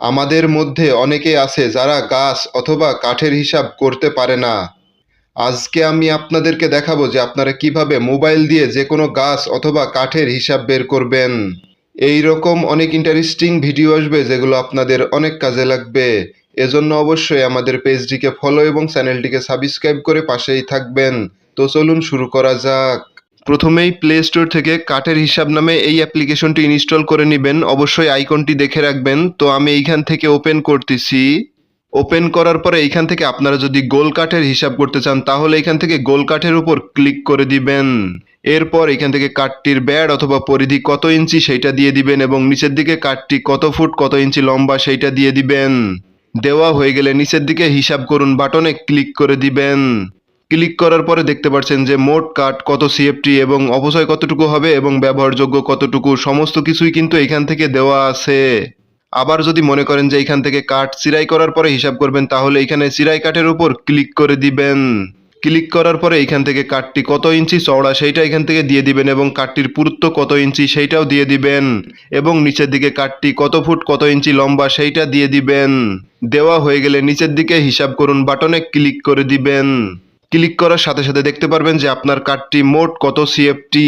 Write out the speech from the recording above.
আমাদের মধ্যে অনেকে আছে যারা গাছ অথবা কাঠের হিসাব করতে পারে না। আজকে আমি আপনাদেরকে দেখাবো যে আপনারা কীভাবে মোবাইল দিয়ে যে কোনো গাছ অথবা কাঠের হিসাব বের করবেন। এই রকম অনেক ইন্টারেস্টিং ভিডিও আসবে যেগুলো আপনাদের অনেক কাজে লাগবে। এজন্য অবশ্যই আমাদের পেজটিকে ফলো এবং চ্যানেলটিকে সাবস্ক্রাইব করে পাশেই থাকবেন। তো চলুন শুরু করা যাক। প্রথমেই প্লে স্টোর থেকে কাঠের হিসাব নামে এই অ্যাপ্লিকেশনটি ইনস্টল করে নেবেন। অবশ্যই আইকনটি দেখে রাখবেন। তো আমি এইখান থেকে ওপেন করতেছি। ওপেন করার পরে এইখান থেকে আপনারা যদি গোল কাঠের হিসাব করতে চান, তাহলে এখান থেকে গোল কাঠের উপর ক্লিক করে দিবেন। এরপর এখান থেকে কাঠটির ব্যাড অথবা পরিধি কত ইঞ্চি সেইটা দিয়ে দিবেন এবং নিচের দিকে কাঠটি কত ফুট, কত ইঞ্চি লম্বা সেইটা দিয়ে দিবেন। দেওয়া হয়ে গেলে নিচের দিকে হিসাব করুন বাটনে ক্লিক করে দিবেন। ক্লিক করার পরে দেখতে পাচ্ছেন যে মোট কাঠ কত সিএফটি এবং অপচয় কতটুকু হবে এবং ব্যবহারযোগ্য কতটুকু, সমস্ত কিছুই কিন্তু এখান থেকে দেওয়া আছে। আবার যদি মনে করেন যে এখান থেকে কাঠ চিরাই করার পরে হিসাব করবেন, তাহলে এখানে চিরাই কাঠের উপর ক্লিক করে দিবেন। ক্লিক করার পরে এখান থেকে কাঠটি কত ইঞ্চি চওড়া সেইটা এখান থেকে দিয়ে দিবেন এবং কাঠটির পুরুত্ব কত ইঞ্চি সেইটাও দিয়ে দিবেন। এবং নিচের দিকে কাঠটি কত ফুট কত ইঞ্চি লম্বা সেইটা দিয়ে দিবেন। দেওয়া হয়ে গেলে নিচের দিকে হিসাব করুন বাটনে ক্লিক করে দিবেন। ক্লিক করার সাথে সাথে দেখতে পারবেন যে আপনার কার্ডটি মোট কত সিএফটি